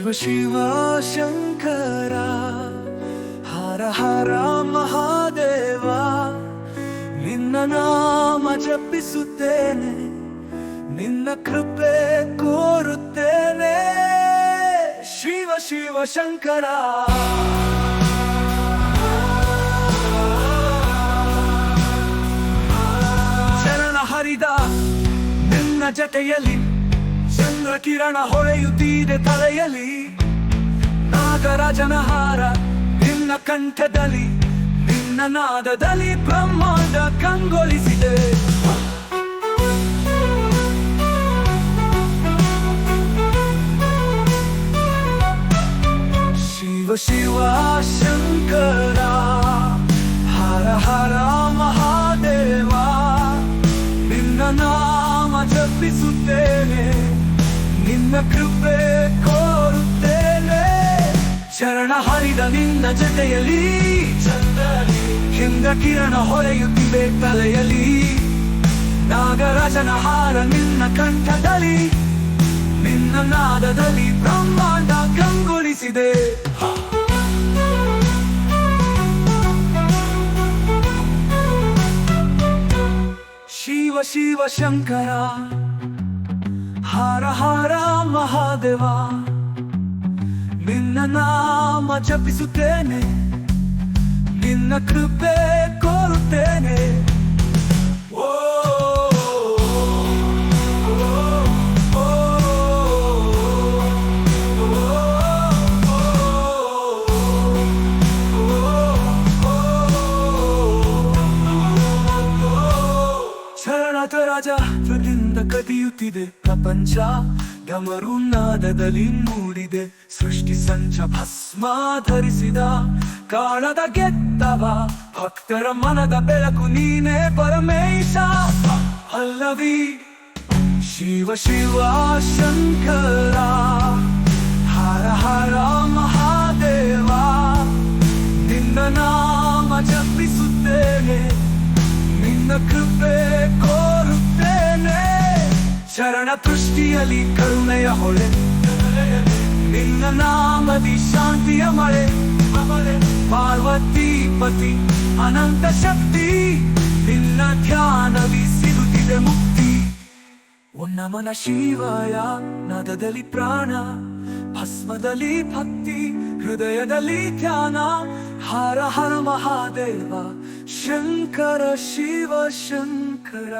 ಶಿವ ಶಿವ ಶಂಕರ ಹರ ಹರ ಮಹಾದೇವ, ನಿನ್ನ ನಾಮ ಜಪಿಸುತ್ತೇನೆ, ನಿನ್ನ ಕೃಪೆ ಕೋರುತ್ತೇನೆ. ಶಿವ ಶಿವ ಶಂಕರ ಶರಣ ಹರಿದ ನಿನ್ನ ಜತೆಯಲ್ಲಿ ಚಂದ್ರ ಕಿರಣ ಹೊಳೆಯುತ್ತೀರೆ ತಲೆಯಲ್ಲಿ. ನಾಗರಾಜನ ಹಾರ ನಿನ್ನ ಕಂಠದಲ್ಲಿ, ನಿನ್ನ ನಾದದಲ್ಲಿ ಬ್ರಹ್ಮಾಂಡ ಕಂಗೊಳಿಸಿದೆ ಶಿವ ಶಿವ ಶಂಕರ, ಹರ ಹರ ಮಹಾದೇವ, ನಿನ್ನ ನಾಮ ಜಪಿಸುತ್ತೇನೆ. ನಿನ್ನ ಕೃಪೆ ಕೋರುತ್ತೇನೆ. ಶರಣ ಹರಿದ ನಿನ್ನ ಜೊತೆಯಲ್ಲಿ. ಹಿಂದ ಕಿರಣ ಹೊರೆಯುತ್ತಿದೆ ತಲೆಯಲ್ಲಿ. ನಾಗರಾಜನ ಹಾರ ನಿನ್ನ ಕಂಠದಲ್ಲಿ. ನಿನ್ನ ನಾದದಲ್ಲಿ ಬ್ರಹ್ಮಾಂಡ ಕಂಗೊಳಿಸಿದೆ. ಶಿವ ಶಿವ ಶಂಕರ. ಹರ ಹರ ಮಹಾದೇವ ನಿನ್ನ ನಾಮ ಜಪಿಸುತ್ತೇನೆ ನಿನ್ನ ಕೃಪೆ ಕೋರುತ್ತೇನೆ ಓ, ಓ, ಓ, ಶರಣದ ರಾಜ ದಿಂದ ಕದಿಯುತ್ತಿದೆ ಪ್ರಪಂಚ ಡಮರು ನಾದದಲ್ಲಿ ಮೂಡಿದೆ. ಸೃಷ್ಟಿ ಸಂಚ ಭಸ್ಮ ಧರಿಸಿದ ಕಾಣದ ಗೆದ್ದವ ಭಕ್ತರ ಮನದ ಬೆಳಕು ನೀನೇ ಪರಮೇಶ. ಅಲ್ಲವಿ, ಶಿವ ಶಿವ ಶಂಕರ. ದೃಷ್ಟಿಯಲ್ಲಿ ಕರುಣೆಯ ಹೊಳೆ. ನಿನ್ನ ನಾಮದಿ ಶಾಂತಿಯ ಮಳೆ. ಪಾರ್ವತಿ ಪತಿ, ಅನಂತ ಶಕ್ತಿ. ನಿನ್ನ ಧ್ಯಾನವಿ ಸಿಗುತ್ತಿದೆ ಮುಕ್ತಿ. ನಮನ ಶಿವಾಯ, ನದದಲ್ಲಿ ಪ್ರಾಣ. ಭಸ್ಮದಲ್ಲಿ ಭಕ್ತಿ, ಹೃದಯದಲ್ಲಿ ಧ್ಯಾನ. ಹರ ಹರ ಮಹಾದೇವ, ಶಂಕರ ಶಿವ ಶಂಕರ.